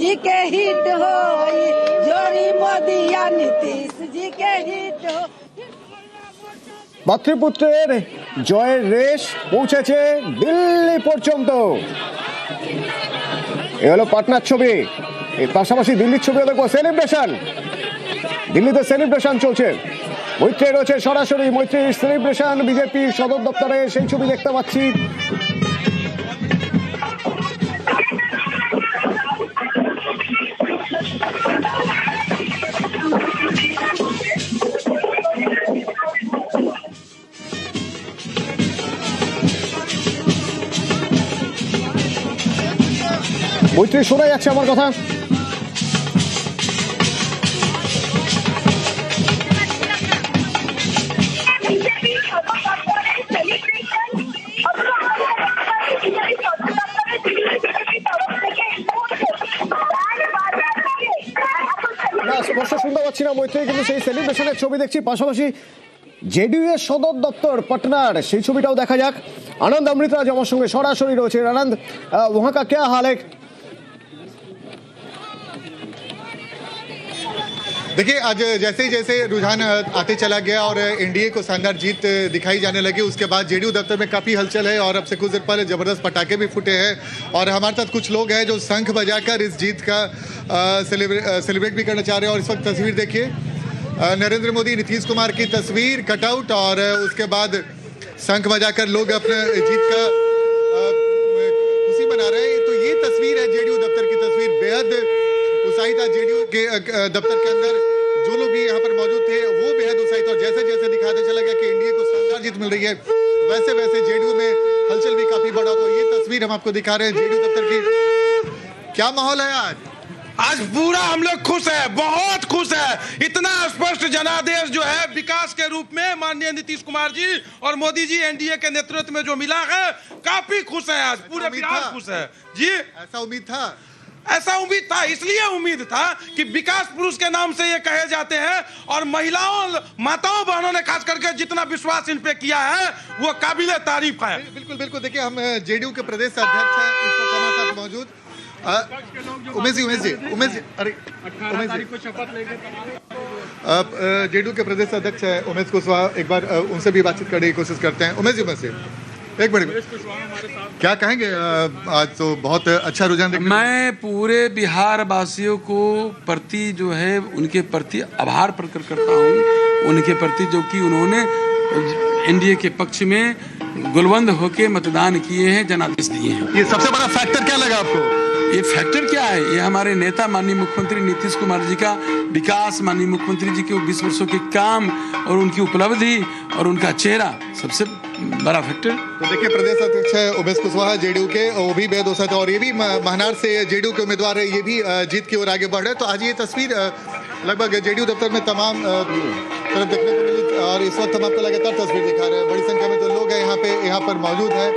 जी के हिट होई जोरी मोदी या नीतीश जी के हिट हो মাতৃপুত্রের জয়ের রেশ পৌঁছেছে দিল্লি পর্যন্ত এ হলো পাটনার ছবি এর পাশাপাশি দিল্লির ছবিও দেখবো সেলিব্রেশন দিল্লিতে সেলিব্রেশন চলছে মৈত্রী রয়েছে সরাসরি মৈত্রীর সেলিব্রেশন বিজেপির সদর দপ্তরে সেই ছবি দেখতে পাচ্ছি বৈত্রী শোনা যাচ্ছে আমার কথা? শুনতে পাচ্ছি না মৈত্রী, কিন্তু সেই সেলিব্রেশনের ছবি দেখছি। পাশাপাশি জেডিইউ এর সদর দপ্তর, পটনার, সেই ছবিটাও দেখা যাক। আনন্দ অমৃতরাজ আমার সঙ্গে সরাসরি রয়েছে। আনন্দ ওহাঁকা কে হালেক देखिए, आज जैसे ही जैसे रुझान आते चला गया और एनडीए को शानदार जीत दिखाई जाने लगी, उसके बाद जेडीयू दफ्तर में काफ़ी हलचल है और अब से कुछ देर पहले ज़बरदस्त पटाखे भी फूटे हैं और हमारे साथ कुछ लोग हैं जो शंख बजाकर इस जीत का सेलिब्रेट भी करना चाह रहे हैं। और इस वक्त तस्वीर देखिए नरेंद्र मोदी, नीतीश कुमार की तस्वीर, कटआउट और उसके बाद शंख बजाकर लोग अपने जीत का खुशी मना रहे हैं। तो ये तस्वीर है जेडीयू दफ्तर की तस्वीर। बेहद उत्साहित था जेडीयू के दफ्तर के अंदर जो लोग भी यहाँ पर मौजूद थे वो बेहद उत्साहित और जैसे जैसे दिखाते चला गया कि एनडीए को शानदार जीत मिल रही है वैसे वैसे जेडीयू में हलचल भी काफ़ी बढ़ा। तो ये तस्वीर हम आपको दिखा रहे हैं जेडीयू दफ्तर की। क्या माहौल है आज? आज पूरा हम लोग खुश है बहुत खुश है। इतना स्पष्ट जनादेश जो है विकास के रूप में माननीय नीतीश कुमार जी और मोदी जी एनडीए के नेतृत्व में जो मिला है काफ़ी खुश है आज पूरे बिहार खुश है। जी? ऐसा उम्मीद था। ऐसा उम्मीद था इसलिए उम्मीद था कि विकास पुरुष के नाम से ये कहे जाते हैं और महिलाओं माताओं बहनों ने खास करके जितना विश्वास इन पे किया है वो काबिल तारीफ़ है। बिल्कुल बिल्कुल देखिए हम जेडीयू के प्रदेश अध्यक्ष हैं इस वक्त हमारे साथ मौजूद। उमेश जी उमेश जी उमेश जी अरे उमेश जी। अब जेडीयू के प्रदेश अध्यक्ष है उमेश कुशवाहा एक बार उनसे भी बातचीत करने की कोशिश करते हैं। उमेश जी उमेश जी। एक मिनट। क्या कहेंगे? आज तो बहुत अच्छा रुझान देखने मैं पूरे बिहार वासियों को प्रति जो है उनके प्रति आभार प्रकट करता हूँ। उनके प्रति जो कि उन्होंने एनडीए के पक्ष में गुलबंद होके मतदान किए हैं जनादेश दिए हैं। ये सबसे बड़ा फैक्टर क्या लगा आपको? ये फैक्टर क्या है? ये हमारे नेता माननीय मुख्यमंत्री नीतीश कुमार जी का विकास माननीय मुख्यमंत्री जी के बीस वर्षों के काम और उनकी उपलब्धि और उनका चेहरा सबसे बड़ा फैक्टर तो देखिए प्रदेश अध्यक्ष है उमेश कुशवाहा जेडीयू के वो भी बेहद औसत है और ये भी महनार से जेडीयू के उम्मीदवार है ये भी जीत की ओर आगे बढ़ रहे हैं। तो आज ये तस्वीर लगभग जेडीयू दफ्तर में तमाम तरफ़ देखने को मिली और इस वक्त हम आपको लगातार तस्वीर दिखा रहे हैं। बड़ी संख्या में जो तो लोग हैं यहाँ पे यहाँ पर मौजूद हैं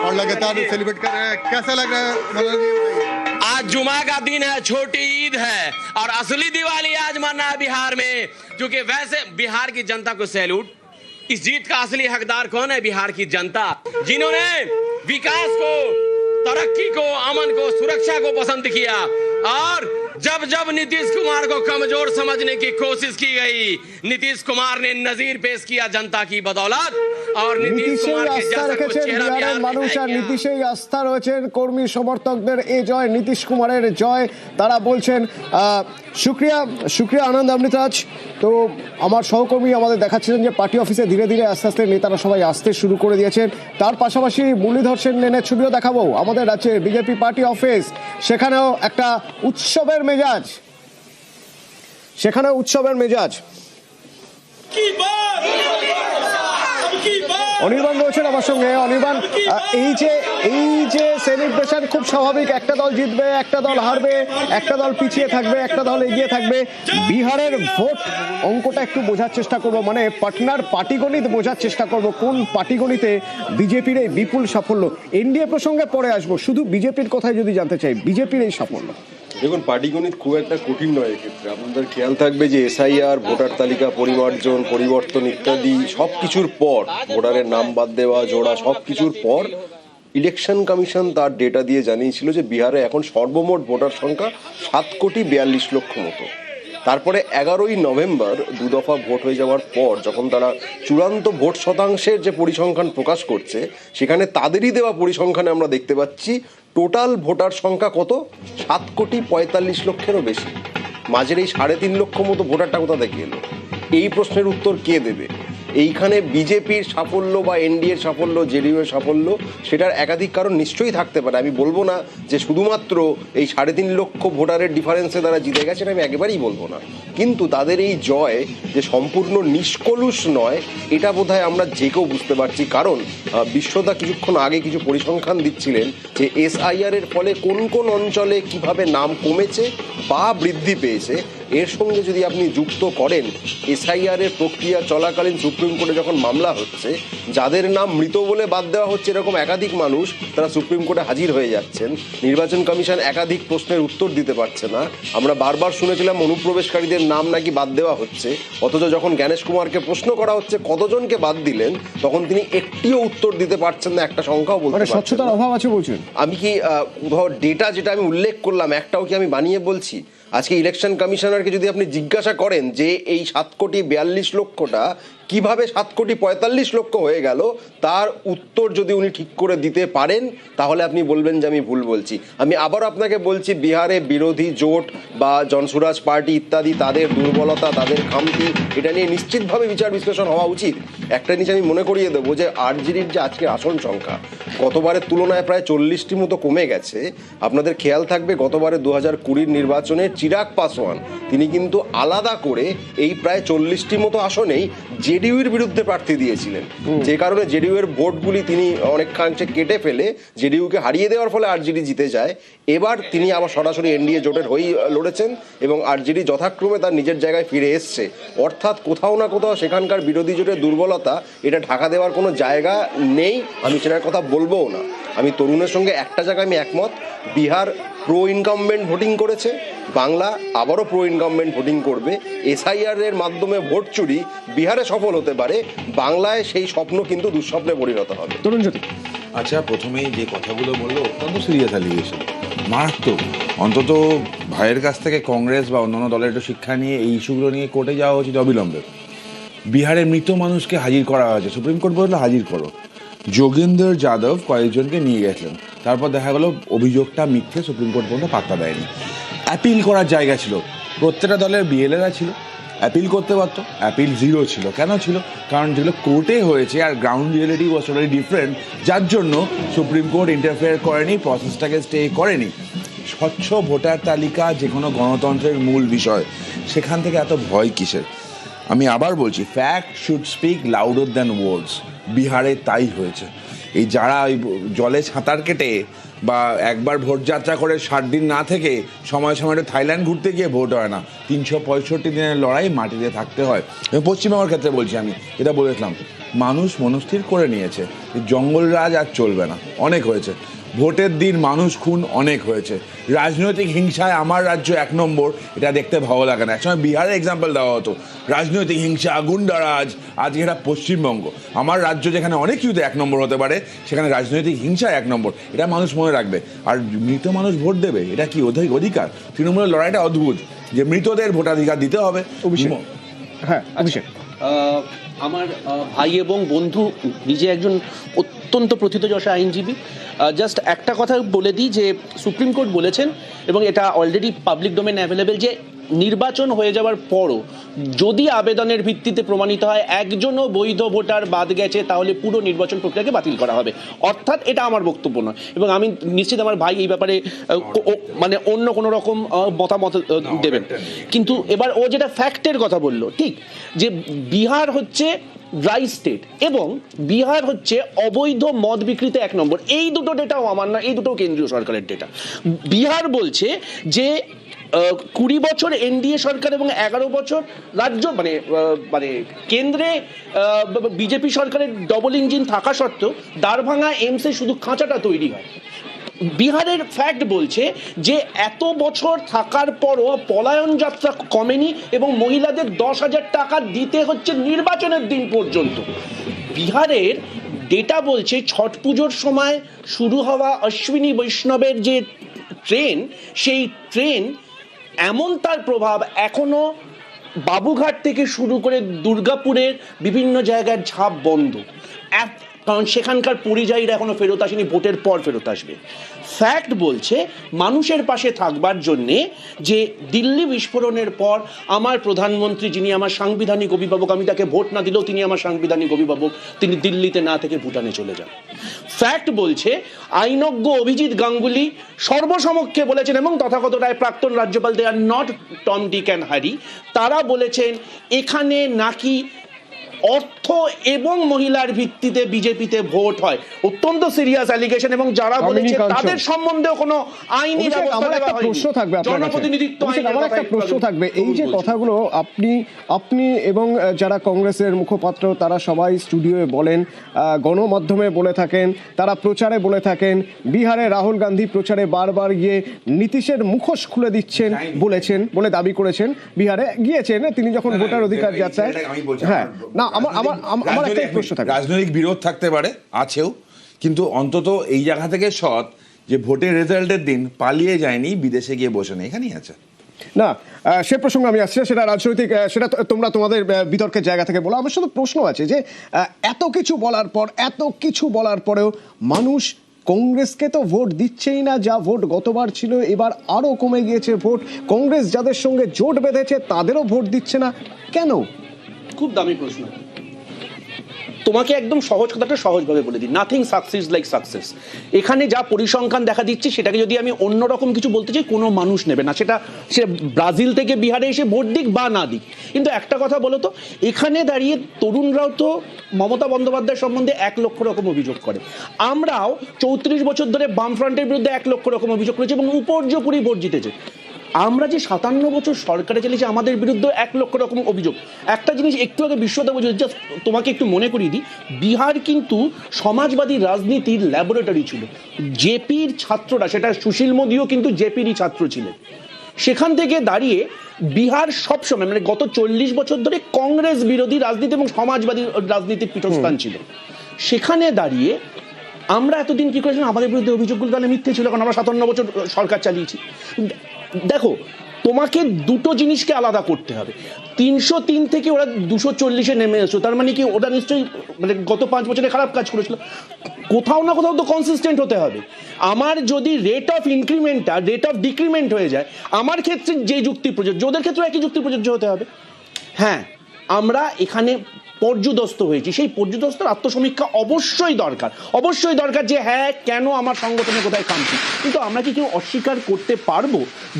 और लगातार सेलिब्रेट कर रहे हैं। कैसा लग रहा है आज जुमा का दिन है छोटी ईद है और असली दिवाली आज मना है बिहार में क्योंकि वैसे बिहार की जनता को सैल्यूट इस जीत का असली हकदार कौन है बिहार की जनता जिन्होंने विकास को तरक्की को अमन को सुरक्षा को पसंद किया और जब जब नीतीश कुमार को कमजोर समझने की कोशिश की गई नीतीश कुमार ने नजीर पेश किया जनता की बदौलत और नीतीश নীতিশেই कुमार के আস্থা जैसा कोई রেখেছেন चेहरा বিহারের बिहार में মানুষ है আর क्या? নীতিশেই আস্থা রয়েছেন কর্মী সমর্থকদের এই জয় নীতিশ কুমারের জয় তারা বলছেন আহ, শুক্রিয়া শুক্রিয়া আনন্দ অমৃতাজ তো আমার সহকর্মী আমাদের দেখাচ্ছিলেন যে পার্টি অফিসে ধীরে ধীরে আস্তে আস্তে নেতারা সবাই আসতে শুরু করে দিয়েছেন। তার পাশাপাশি মুরলীধর সেন লেনের ছবিও দেখাবো। আমাদের রাজ্যে বিজেপি পার্টি অফিস, সেখানেও একটা উৎসবের মেজাজ। সেখানেও উৎসবের মেজাজ। অনির্বাণ রয়েছেন আমার সঙ্গে। অনির্বাণ এই যে এই যে সেলিব্রেশন খুব স্বাভাবিক, একটা দল জিতবে, একটা দল হারবে, একটা দল পিছিয়ে থাকবে, একটা দল এগিয়ে থাকবে। বিহারের ভোট অঙ্কটা একটু বোঝার চেষ্টা করব মানে পাটনার পাটিগণিত বোঝার চেষ্টা করব, কোন পাটিগণিতে বিজেপির এই বিপুল সাফল্য। এনডিএ প্রসঙ্গে পরে আসব, শুধু বিজেপির কথাই যদি জানতে চাই, বিজেপির এই সাফল্য। দেখুন পাটিগণিত খুব একটা কঠিন নয় এক্ষেত্রে। আপনাদের খেয়াল থাকবে যে এসআইআর, ভোটার তালিকা পরিমার্জন, পরিবর্তন ইত্যাদি সব কিছুর পর, ভোটারের নাম বাদ দেওয়া, জোড়া সব কিছুর পর ইলেকশন কমিশন তার ডেটা দিয়ে জানিয়েছিল যে বিহারে এখন সর্বমোট ভোটার সংখ্যা সাত কোটি বিয়াল্লিশ লক্ষ মতো। তারপরে এগারোই নভেম্বর দু দফা ভোট হয়ে যাওয়ার পর যখন তারা চূড়ান্ত ভোট শতাংশের যে পরিসংখ্যান প্রকাশ করছে, সেখানে তাদেরই দেওয়া পরিসংখ্যানে আমরা দেখতে পাচ্ছি টোটাল ভোটার সংখ্যা কত? সাত কোটি পঁয়তাল্লিশ লক্ষেরও বেশি। মাঝের এই সাড়ে তিন লক্ষ মতো ভোটারটা কোথা থেকে এলো? এই প্রশ্নের উত্তর কে দেবে? এইখানে বিজেপির সাফল্য বা এনডিএর সাফল্য, জেডিইউ এর সাফল্য, সেটার একাধিক কারণ নিশ্চয়ই থাকতে পারে। আমি বলব না যে শুধুমাত্র এই সাড়ে তিন লক্ষ ভোটারের ডিফারেন্সে তারা জিতে গেছে এটা আমি একেবারেই বলব না। কিন্তু তাদের এই জয় যে সম্পূর্ণ নিষ্কলুষ নয়, এটা বোধহয় আমরা যে কেউ বুঝতে পারছি। কারণ বিশ্বদা কিছুক্ষণ আগে কিছু পরিসংখ্যান দিচ্ছিলেন যে এসআইআর এর ফলে কোন কোন অঞ্চলে কীভাবে নাম কমেছে বা বৃদ্ধি পেয়েছে এর সঙ্গে যদি আপনি যুক্ত করেন এসআইআর এর প্রক্রিয়া চলাকালীন সুপ্রিম কোর্টে যখন মামলা হচ্ছে যাদের নাম মৃত বলে বাদ দেওয়া হচ্ছে এরকম একাধিক মানুষ তারা সুপ্রিম কোর্টে হাজির হয়ে যাচ্ছেন। নির্বাচন কমিশন একাধিক প্রশ্নের উত্তর দিতে পারছে না। আমরা বারবার শুনেছিলাম অনুপ্রবেশকারীদের নাম নাকি বাদ দেওয়া হচ্ছে। অথচ যখন জ্ঞানেশ কুমারকে প্রশ্ন করা হচ্ছে কতজনকে বাদ দিলেন তখন তিনি একটিও উত্তর দিতে পারছেন না একটা সংখ্যাও বলতে মানে পারছেন স্বচ্ছতার অভাব আছে বলছেন। আমি কি কোথাও ডেটা যেটা আমি উল্লেখ করলাম একটাও কি আমি বানিয়ে বলছি? আজকে ইলেকশন কমিশনারকে যদি আপনি জিজ্ঞাসা করেন যে এই সাত কোটি বিয়াল্লিশ লক্ষটা কীভাবে সাত কোটি পঁয়তাল্লিশ লক্ষ হয়ে গেল, তার উত্তর যদি উনি ঠিক করে দিতে পারেন, তাহলে আপনি বলবেন যে আমি ভুল বলছি। আমি আবার আপনাকে বলছি, বিহারে বিরোধী জোট বা জনসুরাজ পার্টি ইত্যাদি, তাদের দুর্বলতা, তাদের খামতি, এটা নিয়ে নিশ্চিতভাবে বিচার বিশ্লেষণ হওয়া উচিত। একটা জিনিস আমি মনে করিয়ে দেবো যে আরজিডির যে আজকে আসন সংখ্যা, গতবারের তুলনায় প্রায় চল্লিশটি মতো কমে গেছে। আপনাদের খেয়াল থাকবে গতবারে দু হাজার কুড়ির নির্বাচনে চিরাগ পাসওয়ান, তিনি কিন্তু আলাদা করে এই প্রায় চল্লিশটি মতো আসনেই জেডিইউর বিরুদ্ধে প্রার্থী দিয়েছিলেন। যে কারণে জেডিইউ এর ভোটগুলি তিনি অনেকাংশে কেটে ফেলে জেডিইউকে হারিয়ে দেওয়ার ফলে আরজেডি জিতে যায়। এবার তিনি আবার সরাসরি এনডিএ জোটের হয়েই লড়েছেন এবং আরজেডি যথাক্রমে তার নিজের জায়গায় ফিরে এসছে। অর্থাৎ কোথাও না কোথাও সেখানকার বিরোধী জোটের দুর্বলতা এটা ঢাকা দেওয়ার কোনো জায়গা নেই। আমি সেটার কথা বলবোও না। আমি তরুণের সঙ্গে একটা জায়গায় আমি একমত। বিহার প্রো ইনকামবেন্ট ভোটিং করেছে বাংলা আবারও প্রো ইনকামবেন্ট ভোটিং করবে এসআইআর এর মাধ্যমে ভোট চুরি বিহারে সফল হতে পারে বাংলায় সেই স্বপ্ন কিন্তু দুঃস্বপ্নে পরিণত হবে। তরুণ জ্যোতি। আচ্ছা প্রথমেই যে কথাগুলো বলল অত্যন্ত সিরিয়াস অ্যালিগেশন মারাত্মক। অন্তত ভাইয়ের কাছ থেকে কংগ্রেস বা অন্যান্য দলের একটু শিক্ষা নিয়ে এই ইস্যুগুলো নিয়ে কোর্টে যাওয়া উচিত অবিলম্বে। বিহারের মৃত মানুষকে হাজির করা হয়েছে। সুপ্রিম কোর্ট বলল হাজির করো। যোগেন্দর যাদব কয়েকজনকে নিয়ে গেছিলেন। তারপর দেখা গেল অভিযোগটা মিথ্যে, সুপ্রিম কোর্ট পর্যন্ত পাত্তা দেয়নি। অ্যাপিল করার জায়গা ছিল। প্রত্যেকটা দলের বিএলএরা ছিল। অ্যাপিল করতে পারতো। অ্যাপিল জিরো ছিল। কেন ছিল? কারণ যেগুলো কোর্টে হয়েছে আর ground reality was totally different যার জন্য সুপ্রিম কোর্ট ইন্টারফেয়ার করেনি প্রসেসটাকে স্টে করেনি। স্বচ্ছ ভোটার তালিকা যে কোনো গণতন্ত্রের মূল বিষয়। সেখান থেকে এত ভয় কিসের? আমি আবার বলছি fact should speak louder than words বিহারে তাই হয়েছে। এই যারা ওই জলে সাঁতার কেটে বা একবার ভোট যাত্রা করে ষাট দিন না থেকে সময় সময় থাইল্যান্ড ঘুরতে গিয়ে ভোট হয় না। তিনশো পঁয়ষট্টি দিনের লড়াই মাটিতে থাকতে হয়। পশ্চিমবঙ্গের ক্ষেত্রে বলছি আমি, এটা বলেছিলাম, মানুষ মনস্থির করে নিয়েছে জঙ্গল রাজ আর চলবে না। অনেক হয়েছে। ভোটের দিন মানুষ খুন অনেক হয়েছে। রাজনৈতিক হিংসায় আমার রাজ্য এক নম্বর এটা দেখতে ভালো লাগে না। একসময় বিহারের এক্সাম্পল দেওয়া হতো রাজনৈতিক হিংসা গুন্ডারাজ আজকে এটা পশ্চিমবঙ্গ। আমার রাজ্য যেখানে অনেক কিছুতে এক নম্বর হতে পারে সেখানে রাজনৈতিক হিংসা এক নম্বর এটা মানুষ মনে রাখবে। আর মৃত মানুষ ভোট দেবে এটা কি অধিক অধিকার? তৃণমূলের লড়াইটা অদ্ভুত যে মৃতদের ভোটাধিকার দিতে হবে। অভিষেক হ্যাঁ অভিষেক। আমার আহ, ভাই এবং বন্ধু নিজে একজন অত্যন্ত প্রথিতযশা আইনজীবী। জাস্ট একটা কথা বলে দিই যে সুপ্রিম কোর্ট বলেছেন এবং এটা অলরেডি পাবলিক ডোমেন অ্যাভেলেবেল যে নির্বাচন হয়ে যাওয়ার পরও যদি আবেদনের ভিত্তিতে প্রমাণিত হয় একজনও বৈধ ভোটার বাদ গেছে তাহলে পুরো নির্বাচন প্রক্রিয়াকে বাতিল করা হবে। অর্থাৎ এটা আমার বক্তব্য নয়। এবং আমি নিশ্চিত আমার ভাই এই ব্যাপারে মানে অন্য কোনো রকম মতামত দেবেন। কিন্তু এবার ও যেটা ফ্যাক্টের কথা বলল ঠিক? যে বিহার হচ্ছে ড্রাই স্টেট এবং বিহার হচ্ছে অবৈধ মদ বিক্রিতে এক নম্বর। এই দুটো ডেটাও আমার না, এই দুটো কেন্দ্রীয় সরকারের ডেটা বিহার বলছে যে কুড়ি বছর এনডিএ সরকার এবং এগারো বছর রাজ্য মানে মানে কেন্দ্রে বিজেপি সরকারের ডবল ইঞ্জিন থাকা সত্ত্বেও, দারভাঙা, এমসে শুধু খাঁচাটা তৈরি হয়। বিহারের ফ্যাক্ট বলছে যে এত বছর থাকার পরও পলায়ন যাত্রা কমেনি এবং মহিলাদের দশ হাজার টাকা দিতে হচ্ছে নির্বাচনের দিন পর্যন্ত। বিহারের ডেটা বলছে ছট পুজোর সময় শুরু হওয়া অশ্বিনী বৈষ্ণবের যে ট্রেন সেই ট্রেন এমন তার প্রভাব এখনও বাবুঘাট থেকে শুরু করে দুর্গাপুরের বিভিন্ন জায়গার ঝাঁপ বন্ধ। কারণ সেখানকার পরিযায়ীরা এখনও ফেরত আসেনি, ভোটের পর ফেরত আসবে। ফ্যাক্ট বলছে, মানুষের পাশে থাকবার জন্যে যে দিল্লি বিস্ফোরণের পর আমার প্রধানমন্ত্রী যিনি আমার সাংবিধানিক অভিভাবক, আমি তাকে ভোট না দিলেও তিনি আমার সাংবিধানিক অভিভাবক, তিনি দিল্লিতে না থেকে ভুটানে চলে যান। ফ্যাক্ট বলছে, আইনজ্ঞ অভিজিৎ গাঙ্গুলি সর্বসমক্ষে বলেছেন, এবং তথাগত রায় প্রাক্তন রাজ্যপাল they are not Tom Dick and Harry তারা বলেছেন, এখানে নাকি অর্থ এবং মহিলার ভিত্তিতে বিজেপিতে ভোট হয়। অত্যন্ত সিরিয়াস অ্যালিগেশন এবং যারা বলেছে তাদের সম্বন্ধেও কোনো আইনি ব্যবস্থা একটা প্রশ্ন থাকবে জনপ্রতিনিধিত্ব আমার একটা প্রশ্ন থাকবে। এই যে কথাগুলো আপনি আপনি এবং যারা কংগ্রেসের মুখপাত্র তারা সবাই স্টুডিওয়ে বলেন গণমাধ্যমে বলে থাকেন তারা প্রচারে বলে থাকেন বিহারে রাহুল গান্ধী প্রচারে বারবার গিয়ে নীতিশের মুখোশ খুলে দিচ্ছেন বলেছেন বলে দাবি করেছেন বিহারে গিয়েছেন তিনি যখন ভোটার অধিকার যাত্রায় হ্যাঁ। না আমার আমার আমার- একটা রাজনৈতিক- প্রশ্ন থাকবে রাজনৈতিক বিরোধ থাকতে পারে আছেও কিন্তু অন্তত এই জায়গা থেকে সৎ যে ভোটের রেজাল্টের দিন পালিয়ে যায়নি বিদেশে গিয়ে বসে নেই এখানেই আছে। না সে প্রসঙ্গে আমি আসছি সেটা রাজনৈতিক সেটা তোমরা তোমাদের বিতর্কের জায়গা থেকে বলো। আমার শুধু প্রশ্ন আছে যে এত কিছু বলার পর এত কিছু বলার পরেও মানুষ কংগ্রেসকে তো ভোট দিচ্ছেই না যা ভোট গতবার ছিল এবার আরও কমে গিয়েছে ভোট। কংগ্রেস যাদের সঙ্গে জোট বেঁধেছে তাদেরও ভোট দিচ্ছে না। কেন? খুব দামি প্রশ্ন। তোমাকে একদম সহজ কথাটা সহজভাবে বলে দিই। নাথিং সাকসেস লাইক সাকসেস এখানে যা পরিসংখ্যান দেখা দিচ্ছে, সেটাকে যদি আমি অন্যরকম কিছু বলতে চাই, কোনো মানুষ নেবে না। সেটা সে ব্রাজিল থেকে বিহারে এসে ভোট দিক বা না দিক। কিন্তু একটা কথা বলো তো, এখানে দাঁড়িয়ে তরুণরাও তো মমতা বন্দ্যোপাধ্যায় সম্বন্ধে এক লক্ষ রকম অভিযোগ করে। আমরাও চৌত্রিশ বছর ধরে বামফ্রন্টের বিরুদ্ধে এক লক্ষ রকম অভিযোগ করেছি এবং উপর্যপুরি ভোট জিতেছে আমরা যে সাতান্ন বছর সরকারে চালিয়েছি আমাদের বিরুদ্ধে এক লক্ষ রকম অভিযোগ। একটা জিনিস একটু আগে বিশ্বতা বুঝে জাস্ট তোমাকে একটু মনে করিয়ে দিই বিহার কিন্তু সমাজবাদী রাজনীতির ল্যাবরেটরি ছিল। জেপির ছাত্ররা সেটা সুশীল মোদীও কিন্তু জেপিরই ছাত্র ছিলেন। সেখান থেকে দাঁড়িয়ে বিহার সবসময় মানে গত চল্লিশ বছর ধরে কংগ্রেস বিরোধী রাজনীতি এবং সমাজবাদী রাজনীতির পীঠস্থান ছিল। সেখানে দাঁড়িয়ে আমরা এতদিন কি করেছিলাম? আমাদের বিরুদ্ধে অভিযোগগুলো তাহলে মিথ্যে ছিল কারণ আমরা সাতান্ন বছর সরকার চালিয়েছি। দেখো, তোমাকে দুটো জিনিসকে আলাদা করতে হবে। তিনশো তিন থেকে ওরা দুশো চল্লিশে নেমে এসো, তার মানে কি ওরা নিশ্চয়ই মানে গত পাঁচ বছরে খারাপ কাজ করেছিল। কোথাও না কোথাও তো কনসিস্টেন্ট হতে হবে। আমার যদি রেট অফ ইনক্রিমেন্টটা রেট অফ ডিক্রিমেন্ট হয়ে যায়, আমার ক্ষেত্রে যে যুক্তি প্রযোজ্য ওদের ক্ষেত্রে একই যুক্তি প্রযোজ্য হতে হবে। হ্যাঁ আমরা এখানে পর্যুদস্ত হয়েছি। সেই পর্যুদস্তর আত্মসমীক্ষা অবশ্যই দরকার। অবশ্যই দরকার যে হ্যাঁ কেন আমার সংগঠনে কোথায় কামছি কিন্তু আমরা কি কেউ অস্বীকার করতে পারব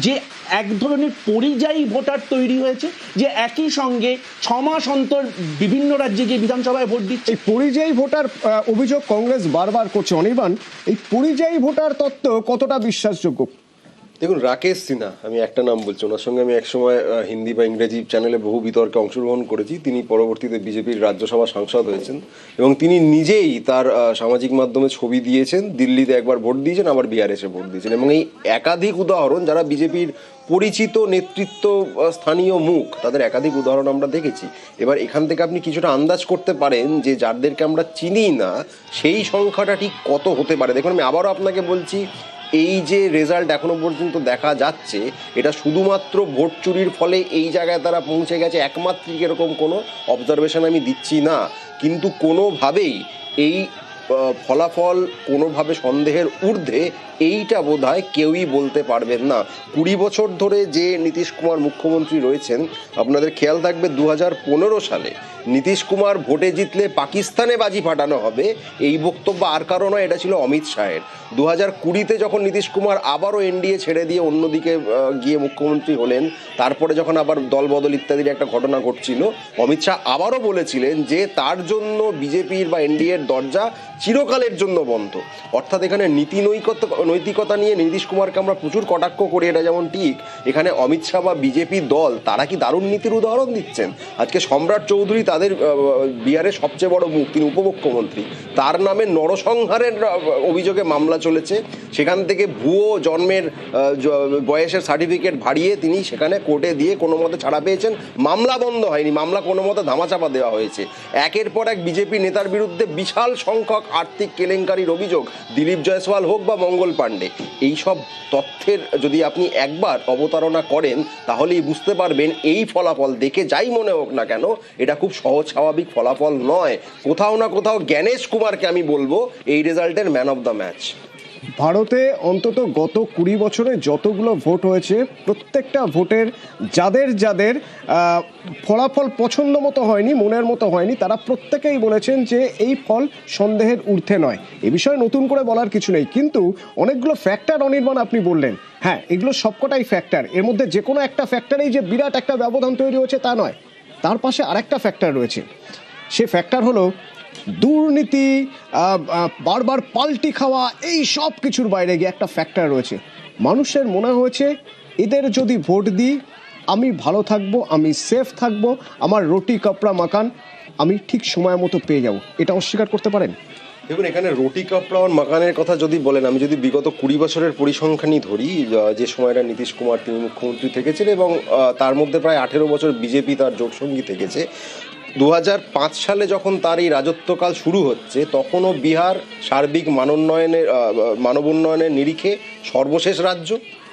যে, এক ধরনের পরিযায়ী ভোটার তৈরি হয়েছে, যে একই সঙ্গে ছ মাস অন্তর বিভিন্ন রাজ্যে গিয়ে বিধানসভায় ভোট দিচ্ছে? এই পরিযায়ী ভোটার অভিযোগ কংগ্রেস বারবার করছে। অনির্বাণ, এই পরিযায়ী ভোটার তত্ত্ব কতটা বিশ্বাসযোগ্য? দেখুন, রাকেশ সিনহা, আমি একটা নাম বলছি, ওনার সঙ্গে আমি একসময় হিন্দি বা ইংরেজি চ্যানেলে বহু বিতর্কে অংশগ্রহণ করেছি। তিনি পরবর্তীতে বিজেপির রাজ্যসভা সাংসদ হয়েছেন এবং তিনি নিজেই তার সামাজিক মাধ্যমে ছবি দিয়েছেন, দিল্লিতে একবার ভোট দিয়েছেন, আবার বিহারে এসে ভোট দিয়েছেন এবং এই একাধিক উদাহরণ, যারা বিজেপির পরিচিত নেতৃত্ব স্থানীয় মুখ, তাদের একাধিক উদাহরণ আমরা দেখেছি। এবার এখান থেকে আপনি কিছুটা আন্দাজ করতে পারেন যে যাদেরকে আমরা চিনি না, সেই সংখ্যাটা ঠিক কত হতে পারে। দেখুন, আমি আবারও আপনাকে বলছি এই যে রেজাল্ট এখনও পর্যন্ত দেখা যাচ্ছে, এটা শুধুমাত্র ভোট চুরির ফলে এই জায়গায় তারা পৌঁছে গেছে, একমাত্রিক এরকম কোনো অবজারভেশন আমি দিচ্ছি না। কিন্তু কোনোভাবেই এই ফলাফল, কোনোভাবে সন্দেহের ঊর্ধ্বে এইটা বোধ হয় কেউই বলতে পারবেন না। কুড়ি বছর ধরে যে নীতিশ কুমার মুখ্যমন্ত্রী রয়েছেন, আপনাদের খেয়াল থাকবে দু হাজার পনেরো সালে নীতিশ কুমার ভোটে জিতলে পাকিস্তানে বাজি ফাটানো হবে। এই বক্তব্য আর কারও নয়, এটা ছিল অমিত শাহের। দু হাজার কুড়িতে যখন নীতিশ কুমার আবারও এনডিএ ছেড়ে দিয়ে অন্যদিকে গিয়ে মুখ্যমন্ত্রী হলেন, তারপরে যখন আবার দলবদল ইত্যাদির একটা ঘটনা ঘটছিল, অমিত শাহ আবারও বলেছিলেন যে তার জন্য বিজেপির বা এনডিএর দরজা চিরকালের জন্য বন্ধ। অর্থাৎ এখানে নীতি নৈকত, নৈতিকতা নিয়ে নীতিশ কুমারকে আমরা প্রচুর কটাক্ষ করি, এটা যেমন ঠিক। এখানে অমিত শাহ বা বিজেপি দল, তারা কি দারুণ নীতির উদাহরণ দিচ্ছেন? আজকে সম্রাট চৌধুরী তাদের বিহারের সবচেয়ে বড় মুখ তিনি উপমুখ্যমন্ত্রী। তার নামে নরসংহারের অভিযোগে মামলা চলেছে। সেখান থেকে ভুয়ো জন্মের বয়সের সার্টিফিকেট ভাড়িয়ে তিনি সেখানে কোর্টে দিয়ে কোনো মতে ছাড়া পেয়েছেন। মামলা বন্ধ হয়নি। মামলা কোনো মতে ধামাচাপা দেওয়া হয়েছে। একের পর এক বিজেপি নেতার বিরুদ্ধে বিশাল সংখ্যক আর্থিক কেলেঙ্কারির অভিযোগ দিলীপ জয়সওয়াল হোক বা মঙ্গল পাণ্ডে। এই সব তথ্যের যদি আপনি একবার অবতারণা করেন, তাহলেই বুঝতে পারবেন এই ফলাফল দেখে যাই মনে হোক না কেন, এটা খুব সহজ স্বাভাবিক ফলাফল নয়। কোথাও না কোথাও জ্ঞানেশ কুমারকে আমি বলব এই রেজাল্টের ম্যান অফ দ্য ম্যাচ। ভারতে অন্তত গত কুড়ি বছরে যতগুলো ভোট হয়েছে, প্রত্যেকটা ভোটের যাদের যাদের ফলাফল পছন্দ মতো হয়নি, মনের মতো হয়নি, তারা প্রত্যেকেই বলেছেন যে এই ফল সন্দেহের ঊর্ধ্বে নয়। এ বিষয়ে নতুন করে বলার কিছু নেই। কিন্তু অনেকগুলো ফ্যাক্টর অনির্বাণ আপনি বললেন। হ্যাঁ এগুলো সবকটাই ফ্যাক্টর এর মধ্যে যে কোনো একটা ফ্যাক্টরেই যে বিরাট একটা ব্যবধান তৈরি হয়েছে তা নয়। তার পাশে আরেকটা ফ্যাক্টর রয়েছে। সে ফ্যাক্টর হলো দুর্নীতি বারবার পাল্টি খাওয়া, এই সব কিছুর বাইরে গিয়ে একটা ফ্যাক্টর রয়েছে। মানুষের মনে হয়েছে, এদের যদি ভোট দিই, আমি ভালো থাকব, আমি সেফ থাকব, আমার রুটি, কাপড়া, মাকান আমি ঠিক সময় মতো পেয়ে যাব। এটা অস্বীকার করতে পারেন? দেখুন, এখানে রুটি কাপড়া আর মাকানের কথা যদি বলেন, আমি যদি বিগত কুড়ি বছরের পরিসংখ্যানই ধরি যে সময়টা নীতিশ কুমার তিনি মুখ্যমন্ত্রী থেকেছেন এবং তার মধ্যে প্রায় আঠেরো বছর বিজেপি তার জোটসঙ্গী থেকেছে দু সালে যখন তার এই রাজত্বকাল শুরু হচ্ছে, তখনও বিহার সার্বিক মানোন্নয়নের মানবোন্নয়নের নিরিখে সর্বশেষ রাজ্য।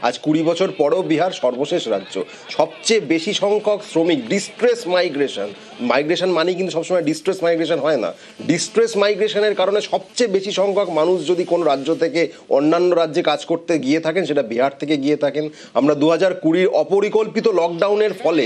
আজ কুড়ি বছর পরও বিহার সর্বশেষ রাজ্য। সবচেয়ে বেশি সংখ্যক শ্রমিক ডিস্ট্রেস মাইগ্রেশন মাইগ্রেশন মানে কিন্তু সবসময় ডিস্ট্রেস মাইগ্রেশন হয় না। ডিস্ট্রেস মাইগ্রেশনের কারণে সবচেয়ে বেশি সংখ্যক মানুষ যদি কোনো রাজ্য থেকে অন্যান্য রাজ্যে কাজ করতে গিয়ে থাকেন, সেটা বিহার থেকে গিয়ে থাকেন। আমরা দু হাজার কুড়ির অপরিকল্পিত লকডাউনের ফলে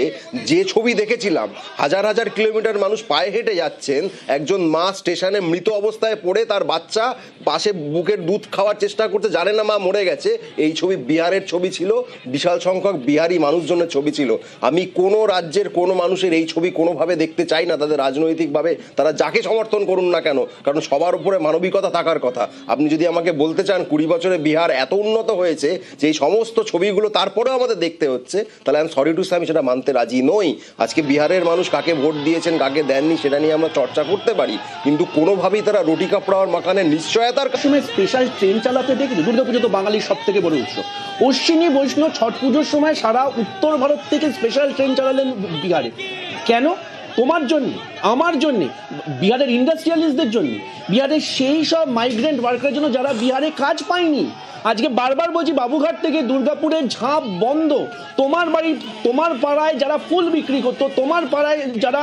যে ছবি দেখেছিলাম, হাজার হাজার কিলোমিটার মানুষ পায়ে হেঁটে যাচ্ছেন, একজন মা স্টেশনে মৃত অবস্থায় পড়ে তার বাচ্চা পাশে বুকের দুধ খাওয়ার চেষ্টা করতে জানে না মা মরে গেছে, এই ছবি বিহারের ছবি ছিল, বিশাল সংখ্যক বিহারি মানুষজনের ছবি ছিল। আমি কোনো রাজ্যের কোনো মানুষের এই ছবি কোনোভাবে দেখতে চাই না, তাদের রাজনৈতিকভাবে তারা যাকে সমর্থন করুন না কেন, কারণ সবার উপরে মানবিকতা থাকার কথা। আপনি যদি আমাকে বলতে চান কুড়ি বছরে বিহার এত উন্নত হয়েছে যে এই সমস্ত ছবিগুলো তারপরেও আমাদের দেখতে হচ্ছে, তাহলে আমি সরি টু আমি সেটা মানতে রাজি নই। আজকে বিহারের মানুষ কাকে ভোট দিয়েছেন, কাকে দেননি, সেটা নিয়ে আমরা চর্চা করতে পারি, কিন্তু কোনোভাবেই তারা রুটি কাপড়াওয়ার মাখানের নিশ্চয়তার সময় স্পেশাল ট্রেন চালাতে দেখি, দুর্গাপুজো তো বাঙালির সব থেকে বড় উৎসব। অশ্বিনী বৈষ্ণব ছট পুজোর সময় সারা উত্তর ভারত থেকে স্পেশাল ট্রেন চালালেন বিহারে। কেন? তোমার জন্য। আমার জন্য, বিহারের ইন্ডাস্ট্রিয়ালিস্টদের জন্য বিহারের সেই সব মাইগ্রেন্ট ওয়ার্কারের জন্য যারা বিহারে কাজ পায়নি, আজকে বারবার বলছি বাবুঘাট থেকে দুর্গাপুরের ঝাঁপ বন্ধ। তোমার বাড়ি, তোমার পাড়ায় যারা ফুল বিক্রি করতো, তোমার পাড়ায় যারা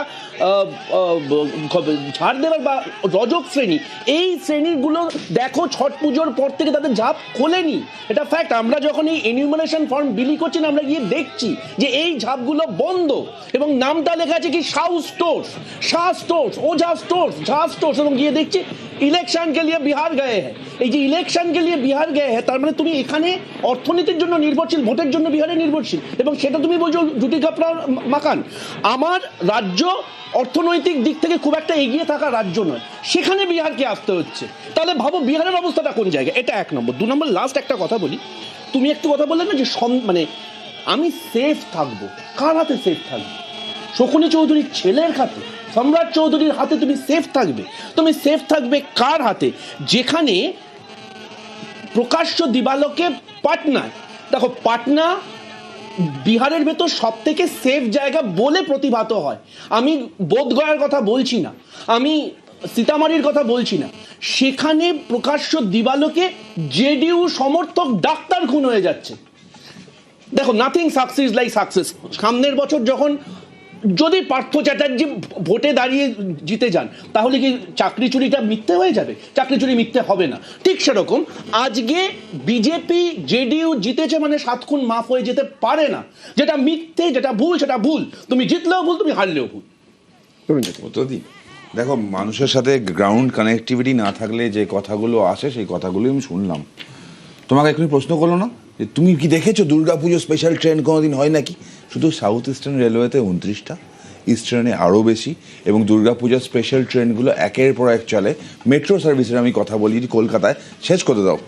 ঝাড় দেওয়ার বা রজক শ্রেণি, এই শ্রেণীগুলো দেখো ছট পুজোর পর থেকে তাদের ঝাঁপ খোলেনি। এটা ফ্যাক্ট আমরা যখন এই এনিউমারেশন ফর্ম বিলি করছি আমরা গিয়ে দেখছি যে এই ঝাঁপগুলো বন্ধ। এবং নামটা লেখা আছে কি, Sau stores stores Ojha stores Jha stores এবং গিয়ে দেখছি ইলেকশন কে লিয়ে বিহার গয়ে হ্যাঁ। এই যে ইলেকশন কে লিয়ে বিহার গয়ে হ্যাঁ তার মানে তুমি এখানে অর্থনীতির জন্য নির্ভরশীল, ভোটের জন্য বিহারে নির্ভরশীল, এবং সেটা তুমি বলছো জুটি কাপড়ার মাকান আমার রাজ্য অর্থনৈতিক দিক থেকে খুব একটা এগিয়ে থাকা রাজ্য নয়, সেখানে বিহারকে আসতে হচ্ছে। তাহলে ভাবো বিহারের অবস্থাটা কোন জায়গায়? এটা এক নম্বর। দু নম্বর লাস্ট একটা কথা বলি। তুমি একটু কথা বললে না যে মানে আমি সেফ থাকব। কার হাতে সেফ থাকব? শকুনি চৌধুরীর ছেলের হাতে। সম্রাট চৌধুরীর হাতে তুমি সেফ থাকবে। তুমি সেফ থাকবে কার হাতে? যেখানে প্রকাশ্য দিবালোকে পাটনায় দেখো পাটনা বিহারের ভেতর সব থেকে সেফ জায়গা বলে প্রতিভাত হয়। আমি বোধগয়ার কথা বলছি না, আমি সীতামারির কথা বলছি না। সেখানে প্রকাশ্য দিবালোকে জেডিইউ সমর্থক ডাক্তার খুন হয়ে যাচ্ছে। দেখো নাথিং সাকসেস লাইক সাকসেস সামনের বছর যখন যদি পার্থ চ্যাটার্জি ভোটে দাঁড়িয়ে জিতে যান, তাহলে কি চাকরি চুরিটা মিথ্যে হয়ে যাবে? চাকরি চুরি মিথ্যে হবে না। ঠিক সেরকম আজকে বিজেপি জেডিইউ জিতেছে মানে সাত খুন মাফ হয়ে যেতে পারে না। যেটা মিথ্যে, যেটা ভুল, সেটা ভুল। তুমি জিতলেও ভুল, তুমি হারলেও ভুল। দেখো মানুষের সাথে গ্রাউন্ড কানেক্টিভিটি না থাকলে যে কথাগুলো আসে, সেই কথাগুলোই আমি শুনলাম। তোমাকে এখনই প্রশ্ন করল না? যে তুমি কি দেখেছ দুর্গাপুজো স্পেশাল ট্রেন কোনোদিন হয় নাকি? শুধু সাউথ ইস্টার্ন রেলওয়েতে উনত্রিশটা ইস্টার্নে ট্রেনে আরও বেশি এবং দুর্গাপূজার স্পেশাল ট্রেনগুলো একের পর এক চলে। মেট্রো সার্ভিসের আমি কথা বলি কলকাতায় শেষ করতে দাও।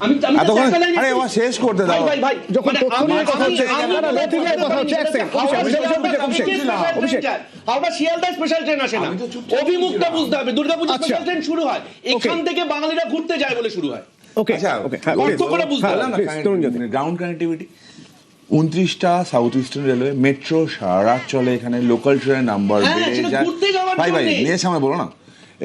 এতক্ষণ আরে আমার শেষ করতে দাও। যখন কথা হচ্ছে, কথা হচ্ছে, এক শিয়ালদা স্পেশাল ট্রেন আসে না। অভিমুখটা বুঝতে হবে। দুর্গাপূজা আচ্ছা। স্পেশাল ট্রেন শুরু হয়। এখান থেকে বাঙালিরা ঘুরতে যায় বলে শুরু হয়। ওকে আচ্ছা। ওকে হ্যাঁ বুঝতে হবে। গ্রাউন্ড কানেক্টিভিটি উনত্রিশটা সাউথ ইস্টার্ন রেলওয়ে মেট্রো সারা রাত চলে এখানে লোকাল ট্রেনের নাম্বার বেড়ে যায়। ভাই ভাই জন্যে। নিয়ে সামনে বলো না।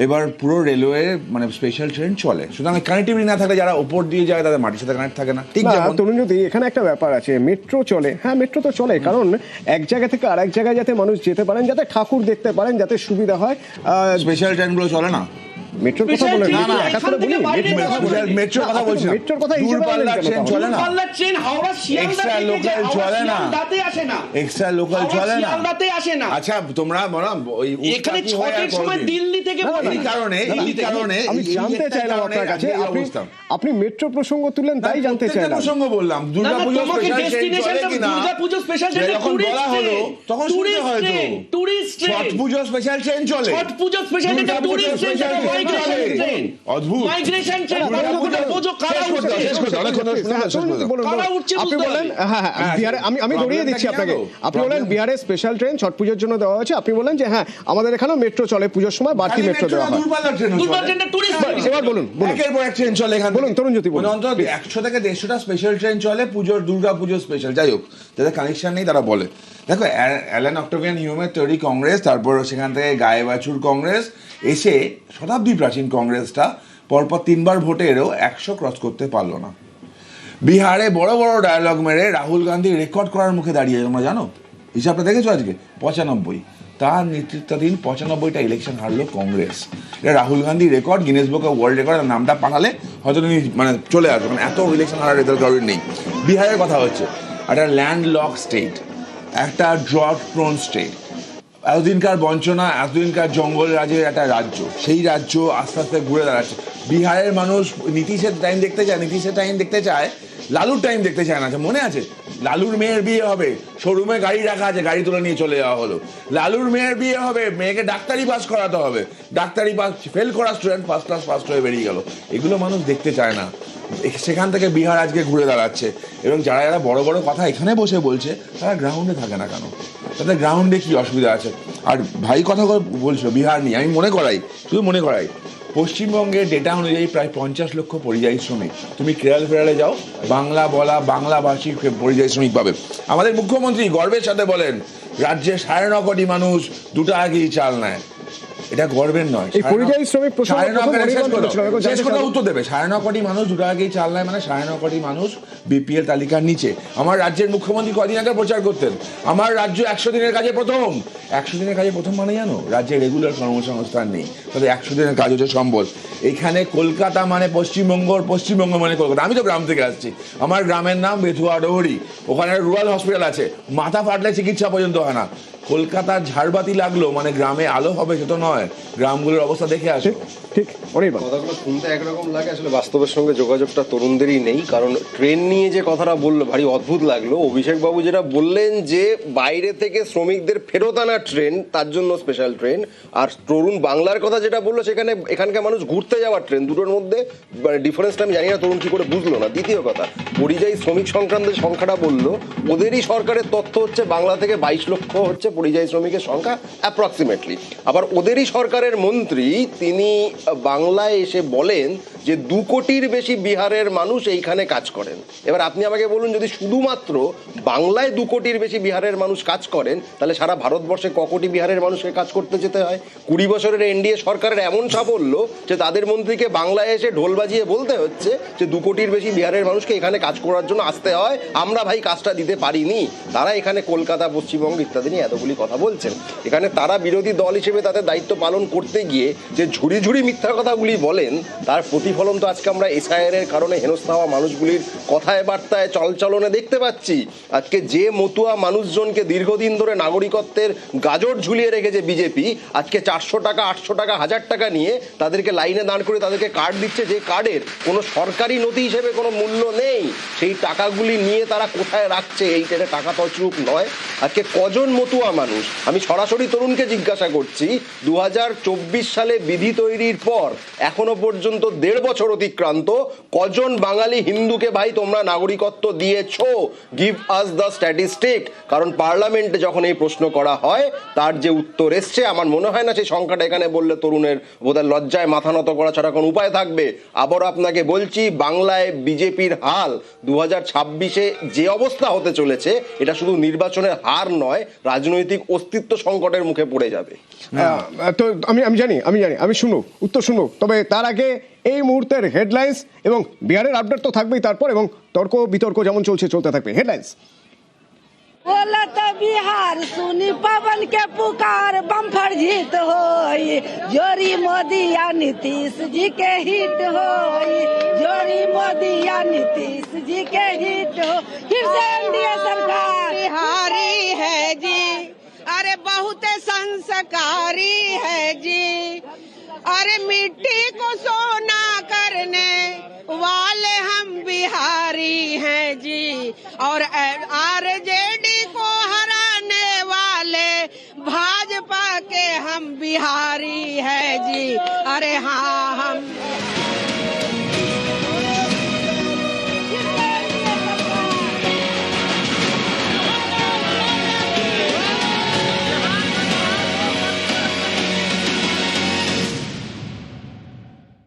এবার পুরো রেলওয়ে মানে স্পেশাল ট্রেন চলে। সুতরাং কানেক্টিভিটি না থাকলে যারা উপর দিয়ে যায় তাদের মাটির সাথে কানেক্ট থাকে না। ঠিক তরুণজ্যোতি এখানে একটা ব্যাপার আছে। মেট্রো চলে। হ্যাঁ মেট্রো তো চলে কারণ এক জায়গা থেকে আরেক জায়গায় যাতে মানুষ যেতে পারেন যাতে ঠাকুর দেখতে পারেন যাতে সুবিধা হয় স্পেশাল ট্রেনগুলো চলে না? মেট্রোর কথা Special বলে না একা করে বলি মেট্রোর কথা যাওয়া বলি। মেট্রোর কথা আপনি বলছি মেট্রোর কথা হিসেবে দূরপাল্লার বললেন কেন ট্রেন চলে না। দূরপাল্লার ট্রেন হাওড়া শিয়ালদা Extra থেকে local যায়, হাওড়া চলে না। শিয়ালদাতে আসে না। এক্সট্রা লোকাল চলে না। শিয়ালদাতে আসে না। আচ্ছা তোমরা বলো ওই এখানে উস্তাকি আর ছটের সময় দিল্লি থেকে না, না, বলে এই কারণে এই কারণে আমি জানতে চাইলাম আপনার কাছে আপনি আপনি মেট্রো প্রসঙ্গ তুললেন তাই জানতে চাইলাম। প্রসঙ্গ বললাম। দুর্গাপুজো স্পেশাল ট্রেন চলে দুর্গাপুজো যখন বলা হলো তখন শুনতে হয়তো ছট পুজো স্পেশাল ট্রেন চলে। Chhath Puja special train tourist train অদ্ভুত। মাইগ্রেশন। বলুন, বলুন। আপনি বুঝতে বললেন হবে। হ্যাঁ বিহারে আমি আমি ধরিয়ে দিচ্ছি আপনাকে। আপনি বললেন বিহারে স্পেশাল ট্রেন ছট পুজোর জন্য দেওয়া হয়েছে। আপনি বললেন যে হ্যাঁ আমাদের এখানেও মেট্রো চলে পুজোর সময় বাড়তি মেট্রো দেওয়া হয়। এবার বলুন বলুন। একের পর এক ট্রেন চলে এখান বলুন, তরুণজ্যোতি বলুন। মানে অন্তত একশো থেকে দেড়শোটা স্পেশাল ট্রেন চলে পুজোর দুর্গা পুজো স্পেশাল যাই হোক যাদের কানেকশন নেই তারা বলে। দেখো অ্যা- অ্যালান অক্টোভিয়ান হিউমের তৈরি কংগ্রেস তারপর সেখান থেকে গায়ে বাছুর কংগ্রেস এসে শতাব্দী প্রাচীন কংগ্রেসটা পরপর তিনবার ভোটে এলেও একশো ক্রস করতে পারল না। বিহারে বড় বড় ডায়লগ মেরে রাহুল গান্ধী রেকর্ড করার মুখে দাঁড়িয়ে তোমরা জানো? হিসাবটা দেখেছ আজকে? পঁচানব্বই। তার নেতৃত্বাধীন পঁচানব্বইটা ইলেকশন হারলো কংগ্রেস। এটা Rahul Gandhi record Guinness book world record নামটা পাঠালে হয়তো তুমি মানে চলে আসবে। মানে এত ইলেকশন হারার রেজাল্ট কারোর নেই। বিহারের কথা হচ্ছে, একটা ল্যান্ড লক স্টেট একটা ড্রট প্রোন স্টেট এতদিনকার বঞ্চনা এতদিনকার জঙ্গল রাজের একটা রাজ্য। সেই রাজ্য আস্তে আস্তে ঘুরে দাঁড়াচ্ছে। বিহারের মানুষ নীতিশের টাইম দেখতে চায় নীতিশের টাইম দেখতে চায় লালুর টাইম দেখতে চায় না। আচ্ছা, মনে আছে? লালুর মেয়ের বিয়ে হবে শোরুমে গাড়ি রাখা আছে গাড়ি তুলে নিয়ে চলে যাওয়া হলো। লালুর মেয়ের বিয়ে হবে মেয়েকে ডাক্তারি পাস করাতে হবে। ডাক্তারি পাস ফেল করা স্টুডেন্ট ফার্স্ট ক্লাস ফার্স্ট হয়ে বেরিয়ে গেল। এগুলো মানুষ দেখতে চায় না। সেখান থেকে বিহার আজকে ঘুরে দাঁড়াচ্ছে। এবং যারা যারা বড় বড় কথা এখানে বসে বলছে, তারা গ্রাউন্ডে থাকে না কেন? তাদের গ্রাউন্ডে কি অসুবিধা আছে? আর ভাই কথা বলছো, বিহার নিয়ে, আমি মনে করাই, শুধু মনে করাই। পশ্চিমবঙ্গের ডেটা অনুযায়ী প্রায় পঞ্চাশ লক্ষ পরিযায়ী শ্রমিক। তুমি কেরাল ফেরালে যাও, বাংলা বলা, বাংলাভাষী পরিযায়ী শ্রমিক পাবে। আমাদের মুখ্যমন্ত্রী গর্বের সাথে বলেন, রাজ্যে সাড়ে ন কোটি মানুষ দুটো আগেই চাল নেয়। এটা গর্বের নয়। এই পরিযায়ী শ্রমিক শেষ করে। উত্তর দেবে। সাড়ে ন কোটি মানুষ দুটো আগেই চাল নেয় মানে সাড়ে ন কোটি মানুষ বিপিএল তালিকার নিচে। আমার রাজ্যের মুখ্যমন্ত্রী কদিন আগে প্রচার করতেন। আমার রাজ্য একশো দিনের কাজে প্রথম। একশো দিনের কাজে প্রথম মানে জানো? রাজ্যে রেগুলার কর্মসংস্থান নেই। তবে একশো দিনের কাজ হচ্ছে সম্বল। এখানে কলকাতা মানে পশ্চিমবঙ্গ পশ্চিমবঙ্গ মানে কলকাতা। আমি তো গ্রাম থেকে আসছি। আমার গ্রামের নাম বেথুয়া ডহরি ওখানে রুরাল হসপিটাল আছে। মাথা ফাটলে চিকিৎসা পর্যন্ত হয় না। কলকাতার ঝাড়বাতি লাগল মানে গ্রামে আলো হবে সে তো নয়। গ্রামগুলোর অবস্থা দেখে আসে। ঠিক অনির্বাণ কথাগুলো শুনতে একরকম লাগে আসলে বাস্তবের সঙ্গে যোগাযোগটা তরুণদেরই নেই কারণ ট্রেন নিয়ে যে কথাটা বলল ভারী অদ্ভুত লাগল। অভিষেক বাবু যেটা বললেন যে বাইরে থেকে শ্রমিকদের ফেরত আনা ট্রেন তার জন্য স্পেশাল ট্রেন। আর তরুণ বাংলার কথা যেটা বলল সেখানে এখানকার মানুষ ঘুরতে যাওয়ার ট্রেন দুটোর মধ্যে মানে ডিফারেন্সটা আমি জানি না তরুণ কি করে বুঝলো না। দ্বিতীয় কথা পরিযায়ী শ্রমিক সংক্রান্ত সংখ্যাটা বলল ওদেরই সরকারের তথ্য হচ্ছে বাংলা থেকে বাইশ লক্ষ হচ্ছে পরিযায়ী শ্রমিকের সংখ্যা অ্যাপ্রক্সিমেটলি আবার ওদেরই সরকারের মন্ত্রী, তিনি বাংলায় এসে বলেন যে দু কোটির বেশি বিহারের মানুষ এইখানে কাজ করেন। এবার আপনি আমাকে বলুন, যদি শুধুমাত্র বাংলায় দু কোটির বেশি বিহারের মানুষ কাজ করেন, তাহলে সারা ভারতবর্ষে ক কোটি বিহারের মানুষকে কাজ করতে যেতে হয়? কুড়ি বছরের এনডিএ সরকারের এমন সাফল্য যে তাদের মন্ত্রীকে বাংলায় এসে ঢোল বাজিয়ে বলতে হচ্ছে যে দু কোটির বেশি বিহারের মানুষকে এখানে কাজ করার জন্য আসতে হয়। আমরা ভাই কাজটা দিতে পারিনি। তারা এখানে কলকাতা, পশ্চিমবঙ্গ ইত্যাদি নিয়ে এতগুলি কথা বলছেন। এখানে তারা বিরোধী দল হিসেবে তাদের দায়িত্ব পালন করতে গিয়ে যে ঝুড়ি ঝুড়ি মিথ্যা কথাগুলি বলেন, তার প্রতিফলন তো আজকে আমরা এসআইআর এর কারণে হেনস্থা হওয়া মানুষগুলির কথায় বার্তায় চলচলনে দেখতে পাচ্ছি। আজকে যে মতুয়া মানুষজনকে দীর্ঘদিন ধরে নাগরিকত্বের গাজর ঝুলিয়ে রেখেছে বিজেপি, আজকে চারশো টাকা, আটশো টাকা, হাজার টাকা নিয়ে তাদেরকে লাইনে দাঁড় করে তাদেরকে কার্ড দিচ্ছে যে কার্ডের কোনো সরকারি নথি হিসেবে কোনো মূল্য নেই। সেই টাকাগুলি নিয়ে তারা কোথায় রাখছে, এই টাকা তছরূপ নয়। আজকে কজন মতুয়া মানুষ। আমি সরাসরি তরুণকে জিজ্ঞাসা করছি, দুহাজার চব্বিশ সালে বিধি তৈরির পর এখনও পর্যন্ত দেড় বছর অতিক্রান্ত, কজন বাঙালি হিন্দুকে ভাই তোমরা নাগরিকত্ব দিয়েছ? গিভ আস দ্য স্ট্যাটিস্টিক কারণ পার্লামেন্টে যখন এই প্রশ্ন করা হয়, তার যে উত্তর এসছে, আমার মনে হয় না সেই সংখ্যাটা এখানে বললে তরুণের বোধহয় লজ্জায় মাথা নত করা ছাড়া কোনো উপায় থাকবে। আবার আপনাকে বলছি, বাংলায় বিজেপির হাল দু হাজার যে অবস্থা হতে চলেছে, এটা শুধু নির্বাচনের হার নয়, রাজনৈতিক অস্তিত্ব সংকটের মুখে পড়ে যাবে আহ, তো আমি আমি জানি আমি জানি আমি শুনবো উত্তর শুনবো তবে তার আগে এই মুহূর্তের হেডলাইন্স এবং বিহারের আপডেট তো থাকবেই তারপর এবং তর্ক বিতর্ক যেমন চলছে চলতে থাকবে হেডলাইন্স बोलत बिहार सुनी पवन के पुकार बम्फर जीत होई जोरी मोदी या नीतीश जी के हिट होई जोरी मोदी या नीतीश जी के हिट हो फिर से एनडीए सरकार बिहारी है जी अरे बहुत संस्कारी है जी। अरे मिट्टी को सोना करने वाले हम बिहारी हैं जी। और आरजेडी को हराने वाले भाजपा के हम बिहारी है जी। अरे हाँ